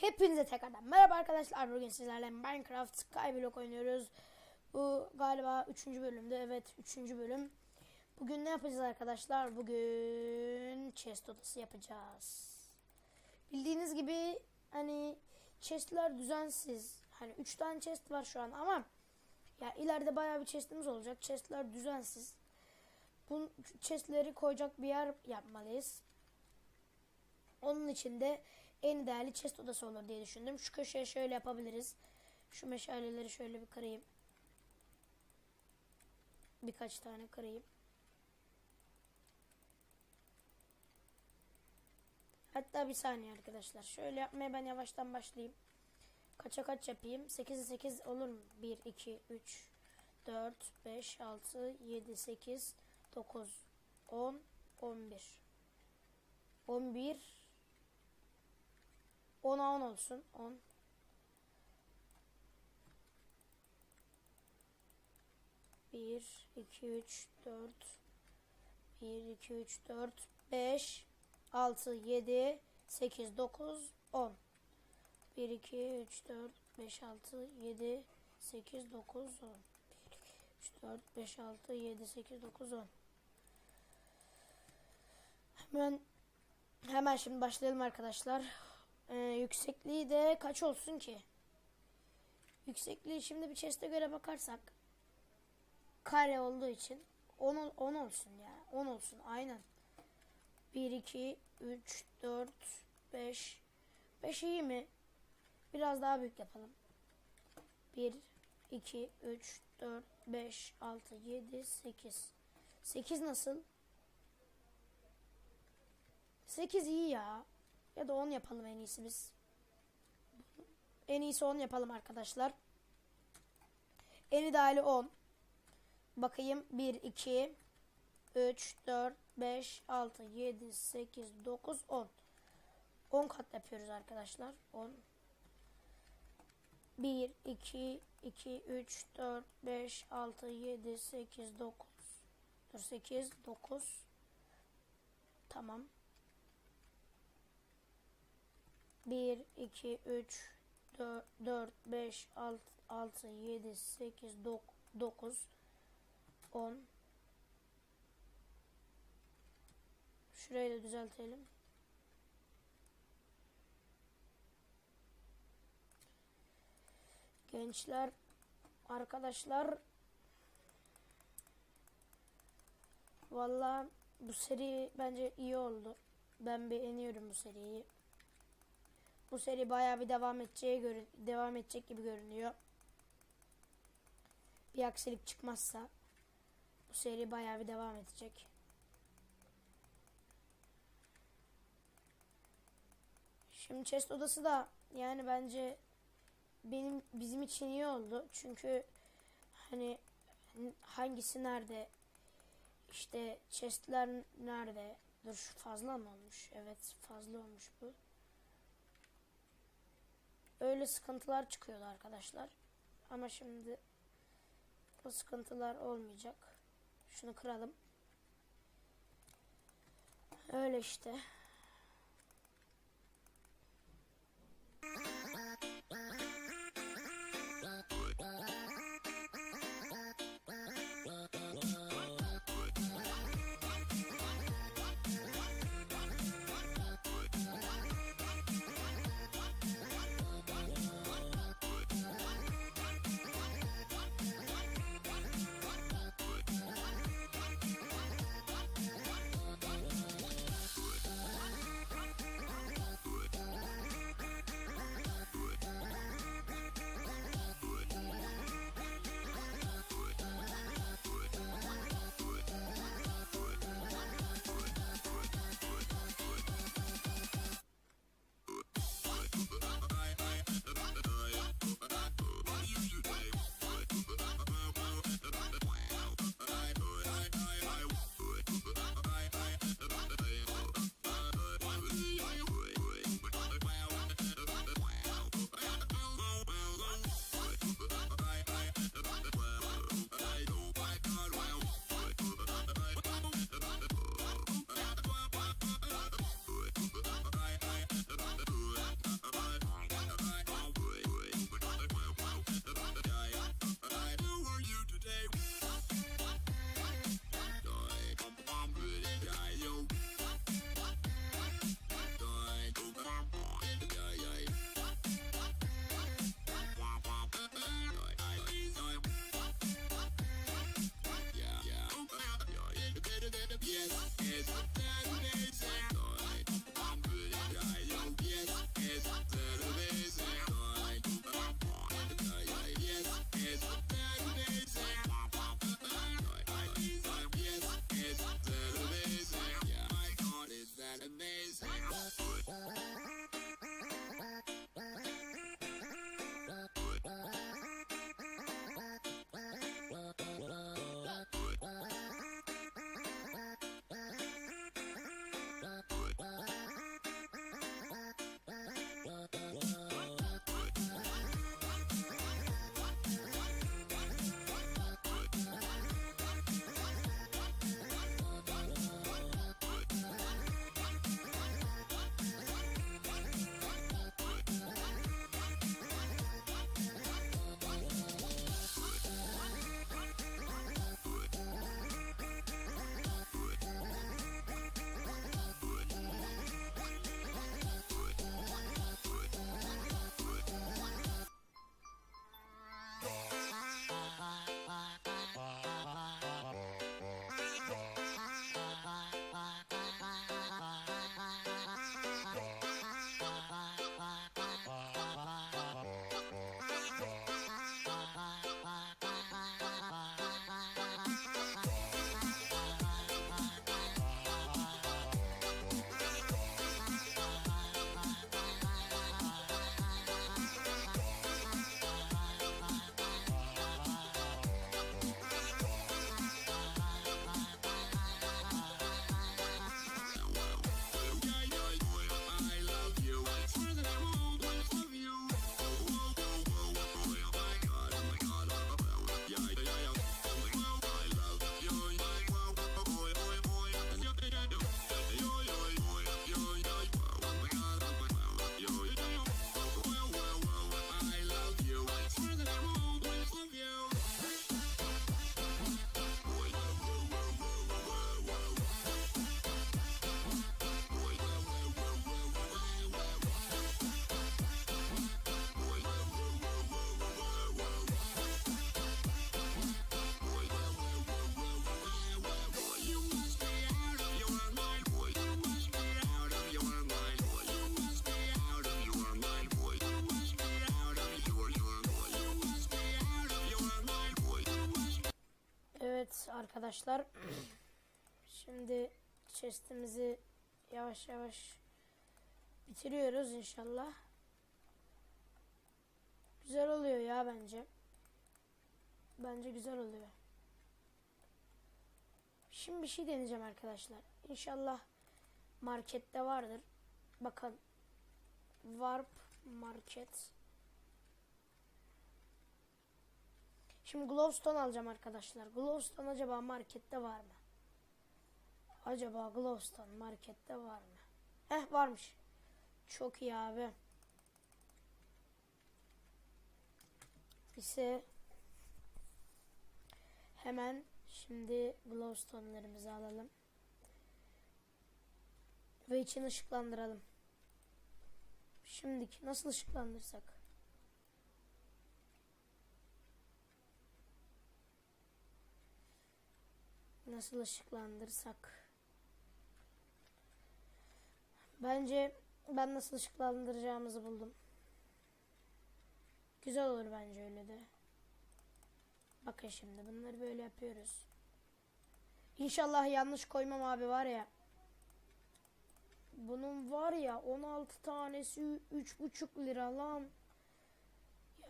Hepinize tekrardan merhaba arkadaşlar. Bugün sizlerle Minecraft Skyblock oynuyoruz. Bu galiba 3. bölümde. Evet 3. bölüm. Bugün ne yapacağız arkadaşlar? Bugün chest odası yapacağız. Bildiğiniz gibi hani chestler düzensiz. Hani 3 tane chest var şu an ama ya ileride bayağı bir chestimiz olacak. Chestler düzensiz. Bu chestleri koyacak bir yer yapmalıyız. Onun için de en değerli chest odası olur diye düşündüm. Şu köşeye şöyle yapabiliriz. Şu meşaleleri şöyle bir kırayım. Birkaç tane kırayım. Hatta bir saniye arkadaşlar. Şöyle yapmaya ben yavaştan başlayayım. Kaça kaç yapayım? 8'e 8 olur mu? 1, 2, 3, 4, 5, 6, 7, 8, 9, 10, 11. 11 10'a 10 olsun. 10. Bir, iki, üç, dört. Bir, iki, üç, dört, beş, altı, yedi, sekiz, dokuz, on. Bir, iki, üç, dört, beş, altı, yedi, sekiz, dokuz, on. Bir, iki, üç, dört, beş, altı, yedi, sekiz, dokuz, on. Hemen hemen şimdi başlayalım arkadaşlar. Ee, yüksekliği de kaç olsun ki? Yüksekliği şimdi bir chest'e göre bakarsak kare olduğu için 10, ol- 10 olsun ya. 10 olsun aynen. 1 2 3 4 5 5 iyi mi? Biraz daha büyük yapalım. 1 2 3 4 5 6 7 8 8 nasıl? 8 iyi ya. Ya da 10 yapalım en iyisi biz. En iyisi 10 yapalım arkadaşlar. En ideali 10. Bakayım 1, 2, 3, 4, 5, 6, 7, 8, 9, 10. 10 kat yapıyoruz arkadaşlar. 10. 1, 2, 2, 3, 4, 5, 6, 7, 8, 9. Dur 8, 9. Tamam. 1, 2, 3, 4, 4 5, 6, 6, 7, 8, 9, 10. Şurayı da düzeltelim. Gençler, arkadaşlar Valla bu seri bence iyi oldu. Ben beğeniyorum bu seriyi. Bu seri bayağı bir devam edeceği görün devam edecek gibi görünüyor. Bir aksilik çıkmazsa bu seri bayağı bir devam edecek. Şimdi chest odası da yani bence benim bizim için iyi oldu. Çünkü hani hangisi nerede işte chestler nerede? Dur fazla mı olmuş? Evet fazla olmuş bu öyle sıkıntılar çıkıyordu arkadaşlar. Ama şimdi o sıkıntılar olmayacak. Şunu kıralım. Öyle işte. Arkadaşlar. Şimdi chestimizi yavaş yavaş bitiriyoruz inşallah. Güzel oluyor ya bence. Bence güzel oluyor. Şimdi bir şey deneyeceğim arkadaşlar. İnşallah markette vardır. Bakın. Warp market. Şimdi Glowstone alacağım arkadaşlar. Glowstone acaba markette var mı? Acaba Glowstone markette var mı? Heh varmış. Çok iyi abi. ise hemen şimdi glowstone'larımızı alalım. Ve için ışıklandıralım. Şimdiki nasıl ışıklandırsak? Nasıl ışıklandırsak? Bence ben nasıl ışıklandıracağımızı buldum. Güzel olur bence öyle de. Bakın şimdi bunları böyle yapıyoruz. İnşallah yanlış koymam abi var ya. Bunun var ya 16 tanesi 3,5 lira lan.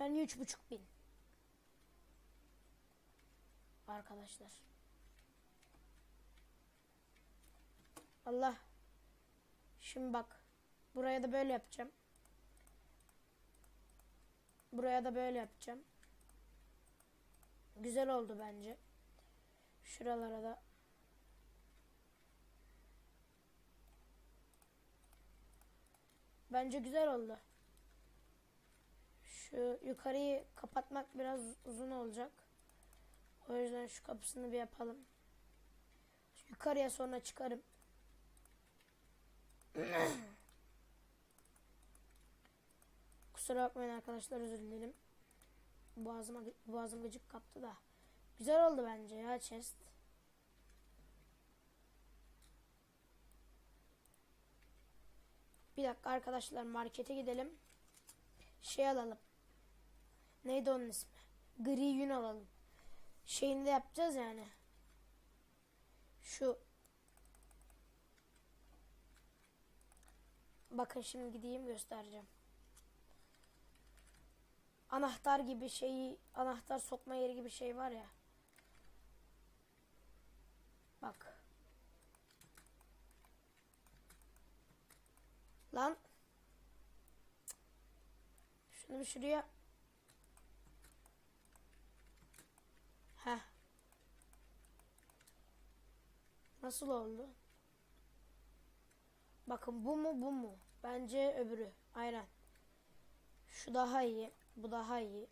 Yani 3,5 bin. Arkadaşlar. Allah. Şimdi bak. Buraya da böyle yapacağım. Buraya da böyle yapacağım. Güzel oldu bence. Şuralara da Bence güzel oldu. Şu yukarıyı kapatmak biraz uzun olacak. O yüzden şu kapısını bir yapalım. Yukarıya sonra çıkarım. Kusura bakmayın arkadaşlar özür dilerim. Boğazıma, boğazım gıcık kaptı da. Güzel oldu bence ya chest. Bir dakika arkadaşlar markete gidelim. Şey alalım. Neydi onun ismi? Gri yün alalım. Şeyini de yapacağız yani. Şu. Bakın şimdi gideyim göstereceğim. Anahtar gibi şeyi, anahtar sokma yeri gibi şey var ya. Bak. Lan. Şunu şuraya. Heh. Nasıl oldu? Bakın bu mu bu mu? Bence öbürü. Aynen. Şu daha iyi. Bu daha iyi.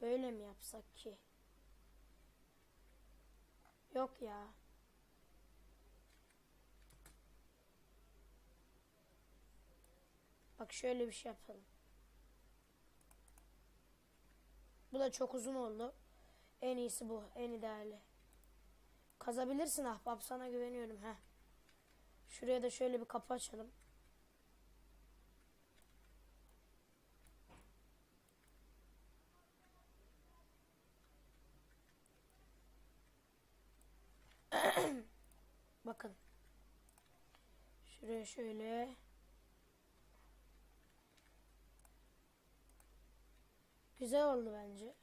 Böyle mi yapsak ki? Yok ya. Bak şöyle bir şey yapalım. Bu da çok uzun oldu. En iyisi bu. En ideali. Kazabilirsin ahbap. Sana güveniyorum. Heh. Şuraya da şöyle bir kapı açalım. Bakın. Şuraya şöyle. Güzel oldu bence.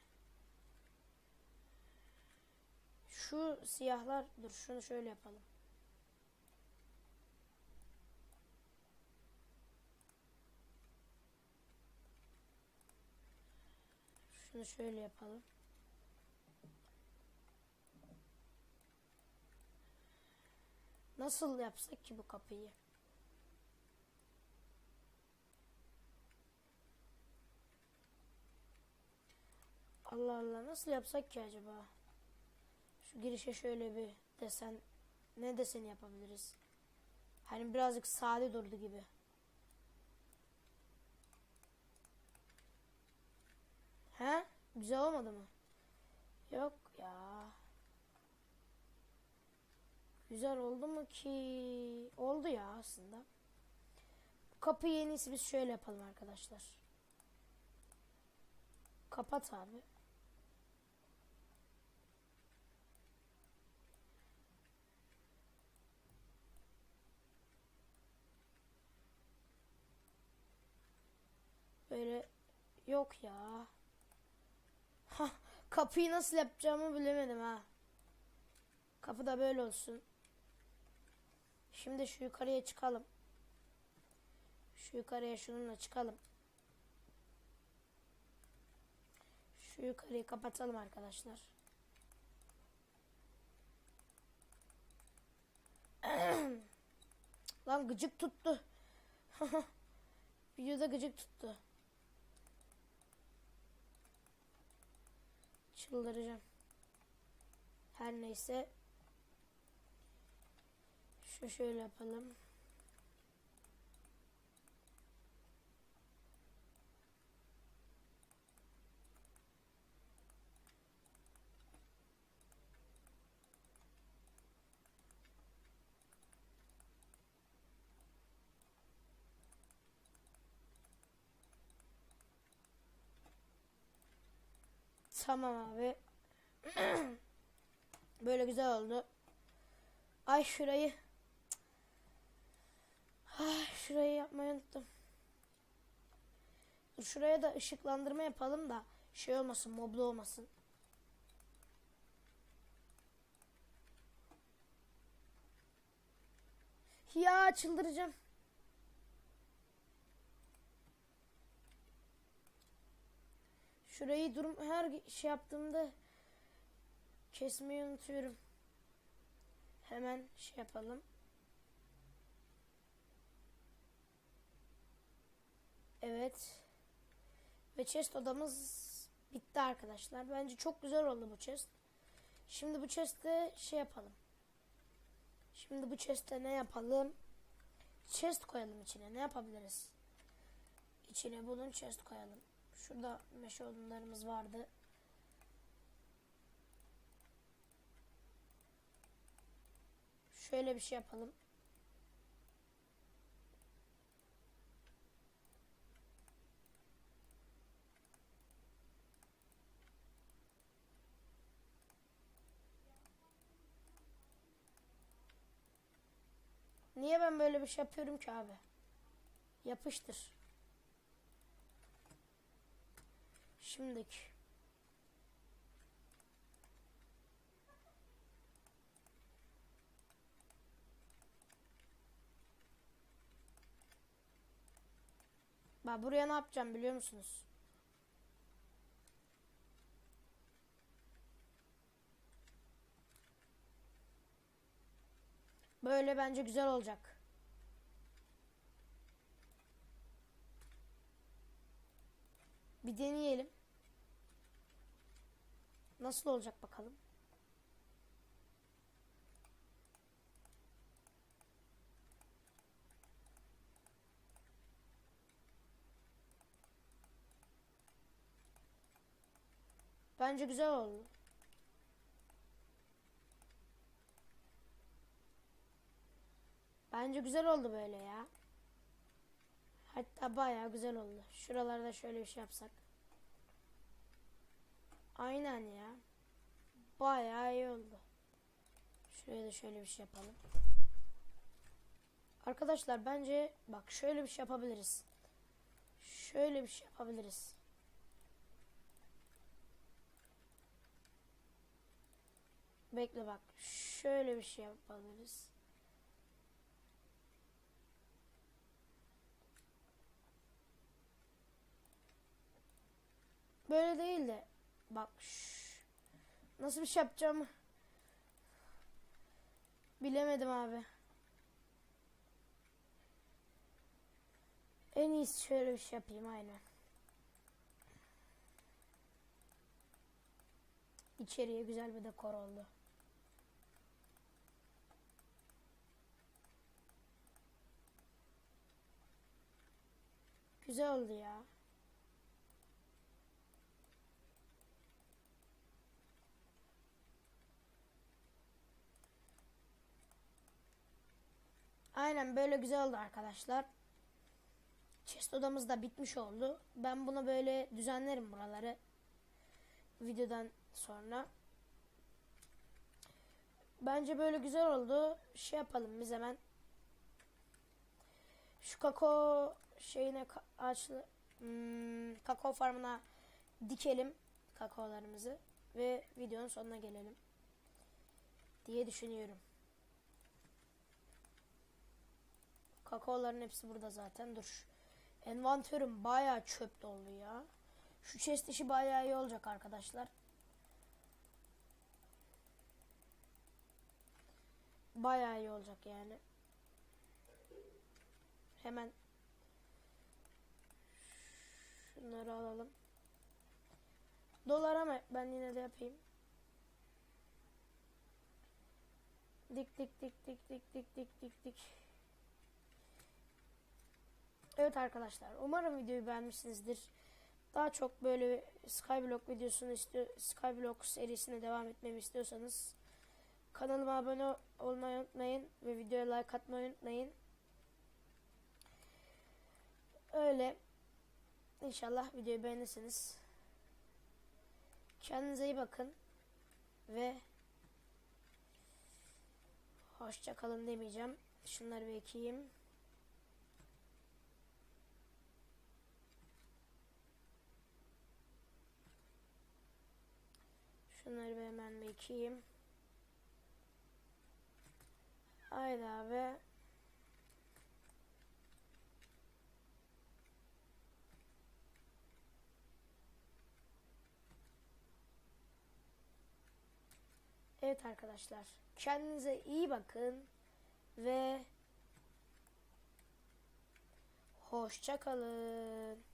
Şu siyahlar dur şunu şöyle yapalım. Şunu şöyle yapalım. Nasıl yapsak ki bu kapıyı? Allah Allah nasıl yapsak ki acaba? Şu girişe şöyle bir desen ne deseni yapabiliriz? Hani birazcık sade durdu gibi. He? Güzel olmadı mı? Yok ya. Güzel oldu mu ki? Oldu ya aslında. Kapı yenisi biz şöyle yapalım arkadaşlar. Kapat abi. Böyle yok ya. Hah, kapıyı nasıl yapacağımı bilemedim ha. Kapı da böyle olsun. Şimdi şu yukarıya çıkalım. Şu yukarıya şununla çıkalım. Şu yukarıyı kapatalım arkadaşlar. Lan gıcık tuttu. Videoda gıcık tuttu. Çıldıracağım. Her neyse. Şu şöyle yapalım. Tamam abi. Böyle güzel oldu. Ay şurayı. Ay şurayı yapmayı unuttum. Şuraya da ışıklandırma yapalım da şey olmasın, moblu olmasın. Ya çıldıracağım. Şurayı durum her şey yaptığımda kesmeyi unutuyorum. Hemen şey yapalım. Evet. Ve chest odamız bitti arkadaşlar. Bence çok güzel oldu bu chest. Şimdi bu chest'te şey yapalım. Şimdi bu chest'te ne yapalım? Chest koyalım içine. Ne yapabiliriz? İçine bunun chest koyalım. Şurada meşe odunlarımız vardı. Şöyle bir şey yapalım. Niye ben böyle bir şey yapıyorum ki abi? Yapıştır. Şimdiki. Bak buraya ne yapacağım biliyor musunuz? Böyle bence güzel olacak. Bir deneyelim. Nasıl olacak bakalım. Bence güzel oldu. Bence güzel oldu böyle ya. Hatta bayağı güzel oldu. Şuralarda şöyle bir şey yapsak. Aynen ya. Bayağı iyi oldu. Şuraya da şöyle bir şey yapalım. Arkadaşlar bence bak şöyle bir şey yapabiliriz. Şöyle bir şey yapabiliriz. Bekle bak. Şöyle bir şey yapabiliriz. Böyle değil de bak şş, nasıl bir şey yapacağımı bilemedim abi. En iyisi şöyle bir şey yapayım aynen. İçeriye güzel bir dekor oldu. Güzel oldu ya. Aynen böyle güzel oldu arkadaşlar. Chest odamız da bitmiş oldu. Ben bunu böyle düzenlerim buraları. Videodan sonra. Bence böyle güzel oldu. Şey yapalım biz hemen. Şu kakao şeyine ağaçlı hmm, kakao farmına dikelim kakaolarımızı ve videonun sonuna gelelim diye düşünüyorum. Kakaoların hepsi burada zaten. Dur. Envanterim bayağı çöp dolu ya. Şu chest işi bayağı iyi olacak arkadaşlar. Bayağı iyi olacak yani. Hemen şunları alalım. Dolar ama ben yine de yapayım. Dik dik dik dik dik dik dik dik dik. Evet arkadaşlar umarım videoyu beğenmişsinizdir. Daha çok böyle Skyblock videosunu istiyor Skyblock serisine devam etmemi istiyorsanız kanalıma abone olmayı unutmayın ve videoya like atmayı unutmayın. Öyle İnşallah videoyu beğenirsiniz. Kendinize iyi bakın ve hoşça kalın demeyeceğim. Şunları bir ekeyim. Şunları bir hemen bir ekeyim. Haydi abi. Evet arkadaşlar. Kendinize iyi bakın ve hoşça kalın.